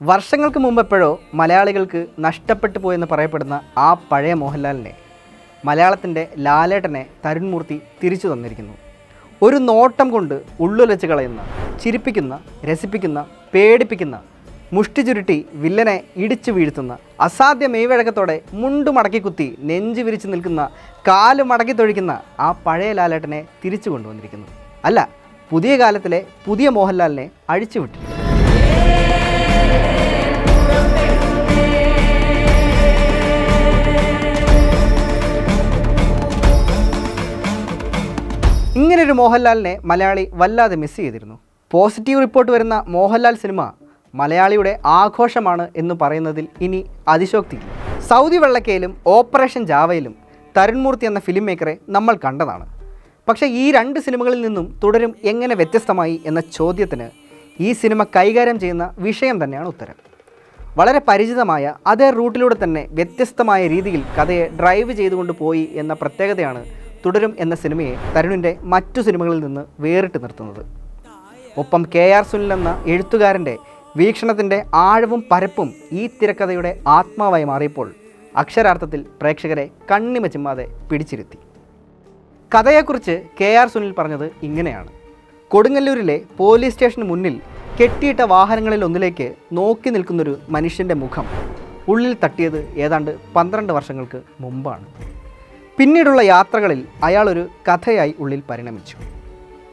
വർഷങ്ങൾക്ക് മുമ്പ് എപ്പോഴോ മലയാളികൾക്ക് നഷ്ടപ്പെട്ടു പോയെന്ന് പറയപ്പെടുന്ന ആ പഴയ മോഹൻലാലിനെ മലയാളത്തിന്റെ ലാലേട്ടനെ തരുൺമൂർത്തി തിരിച്ചു തന്നിരിക്കുന്നു. ഒരു നോട്ടം കൊണ്ട് ഉള്ളുലച്ച് കളയുന്ന ചിരിപ്പിക്കുന്ന രസിപ്പിക്കുന്ന പേടിപ്പിക്കുന്ന മുഷ്ടി ചുരുട്ടി വില്ലനെ ഇടിച്ചു വീഴ്ത്തുന്ന അസാധ്യ മെയ്വഴക്കത്തോടെ മുണ്ടു മടക്കി കുത്തി നെഞ്ചു വിരിച്ചു നിൽക്കുന്ന കാൽ മടക്കി തൊഴിക്കുന്ന ആ പഴയ ലാലേട്ടനെ തിരിച്ചു കൊണ്ടുവന്നിരിക്കുന്നു. അല്ല പുതിയ കാലത്തിലെ പുതിയ മോഹൻലാലിനെ അഴിച്ചുവിട്ടിരിക്കുന്നു ഇങ്ങനൊരു മോഹൻലാലിനെ മലയാളി വല്ലാതെ മിസ് ചെയ്തിരുന്നു. പോസിറ്റീവ് റിപ്പോർട്ട് വരുന്ന മോഹൻലാൽ സിനിമ മലയാളിയുടെ ആഘോഷമാണ് എന്ന് പറയുന്നതിൽ ഇനി അതിശോക്തി. സൗദി വെള്ളക്കയിലും ഓപ്പറേഷൻ ജാവയിലും തരുൺമൂർത്തി എന്ന ഫിലിം മേക്കറെ നമ്മൾ കണ്ടതാണ്. പക്ഷേ ഈ രണ്ട് സിനിമകളിൽ നിന്നും തുടരും എങ്ങനെ വ്യത്യസ്തമായി എന്ന ചോദ്യത്തിന് ഈ സിനിമ കൈകാര്യം ചെയ്യുന്ന വിഷയം തന്നെയാണ് ഉത്തരം. വളരെ പരിചിതമായ അതേ റൂട്ടിലൂടെ തന്നെ വ്യത്യസ്തമായ രീതിയിൽ കഥയെ ഡ്രൈവ് ചെയ്തുകൊണ്ട് പോയി എന്ന പ്രത്യേകതയാണ് തുടരും എന്ന സിനിമയെ തരുണിന്റെ മറ്റു സിനിമകളിൽ നിന്ന് വേറിട്ട് നിർത്തുന്നത്. ഒപ്പം കെ ആർ സുനിൽ എന്ന എഴുത്തുകാരന്റെ വീക്ഷണത്തിന്റെ ആഴവും പരപ്പും ഈ തിരക്കഥയുടെ ആത്മാവായി മാറിയപ്പോൾ അക്ഷരാർത്ഥത്തിൽ പ്രേക്ഷകരെ കണ്ണിമ ചിമ്മാതെ പിടിച്ചിരുത്തി. കഥയെക്കുറിച്ച് കെ ആർ സുനിൽ പറഞ്ഞത് ഇങ്ങനെയാണ്. കൊടുങ്ങല്ലൂരിലെ പോലീസ് സ്റ്റേഷന് മുന്നിൽ കെട്ടിയിട്ട വാഹനങ്ങളിൽ ഒന്നിലേക്ക് നോക്കി നിൽക്കുന്നൊരു മനുഷ്യന്റെ മുഖം ഉള്ളിൽ തട്ടിയത് ഏതാണ്ട് പന്ത്രണ്ട് വർഷങ്ങൾക്ക് മുമ്പാണ്. പിന്നീടുള്ള യാത്രകളിൽ അയാളൊരു കഥയായി ഉള്ളിൽ പരിണമിച്ചു.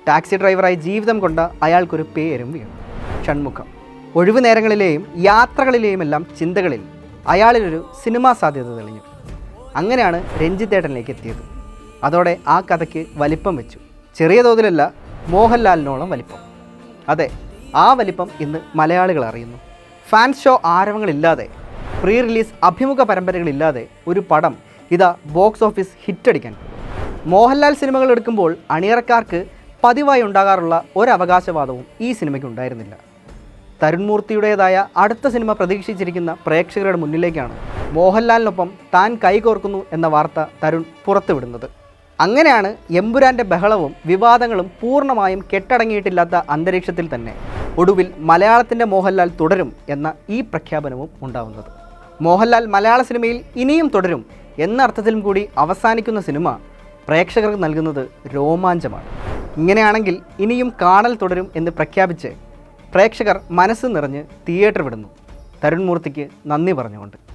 ടാക്സി ഡ്രൈവറായി ജീവിതം കൊണ്ട അയാൾക്കൊരു പേരും വീണു. ഷൺമുഖം. ഒഴിവു നേരങ്ങളിലെയും യാത്രകളിലെയും എല്ലാം ചിന്തകളിൽ അയാളിലൊരു സിനിമാ സാധ്യത തെളിഞ്ഞു. അങ്ങനെയാണ് രഞ്ജിത്തേട്ടനിലേക്ക് എത്തിയത്. അതോടെ ആ കഥയ്ക്ക് വലിപ്പം വെച്ചു. ചെറിയ തോതിലല്ല മോഹൻലാലിനോളം വലിപ്പം. അതെ ആ വലിപ്പം ഇന്ന് മലയാളികൾ അറിയുന്നു. ഫാൻ ഷോ ആരവങ്ങളില്ലാതെ പ്രീ റിലീസ് അഭിമുഖ പരമ്പരകളില്ലാതെ ഒരു പടം ഇതാ ബോക്സ് ഓഫീസ് ഹിറ്റടിക്കാൻ. മോഹൻലാൽ സിനിമകൾ എടുക്കുമ്പോൾ അണിയറക്കാർക്ക് പതിവായി ഉണ്ടാകാറുള്ള ഒരവകാശവാദവും ഈ സിനിമയ്ക്ക് ഉണ്ടായിരുന്നില്ല. തരുൺമൂർത്തിയുടേതായ അടുത്ത സിനിമ പ്രതീക്ഷിച്ചിരിക്കുന്ന പ്രേക്ഷകരുടെ മുന്നിലേക്കാണ് മോഹൻലാലിനൊപ്പം താൻ കൈകോർക്കുന്നു എന്ന വാർത്ത തരുൺ പുറത്തുവിടുന്നത്. അങ്ങനെയാണ് എമ്പുരാന്റെ ബഹളവും വിവാദങ്ങളും പൂർണമായും കെട്ടടങ്ങിയിട്ടില്ലാത്ത അന്തരീക്ഷത്തിൽ തന്നെ ഒടുവിൽ മലയാളത്തിന്റെ മോഹൻലാൽ തുടരും എന്ന ഈ പ്രഖ്യാപനവും ഉണ്ടാവുന്നത്. മോഹൻലാൽ മലയാള സിനിമയിൽ ഇനിയും തുടരും എന്ന അർത്ഥത്തിലും കൂടി അവസാനിക്കുന്ന സിനിമ പ്രേക്ഷകർക്ക് നൽകുന്നത് രോമാഞ്ചമാണ്. ഇങ്ങനെയാണെങ്കിൽ ഇനിയും കാണൽ തുടരും എന്ന് പ്രഖ്യാപിച്ച് പ്രേക്ഷകർ മനസ്സ് നിറഞ്ഞ് തിയേറ്റർ വിടുന്നു. തരുൺമൂർത്തിക്ക് നന്ദി പറഞ്ഞുകൊണ്ട്.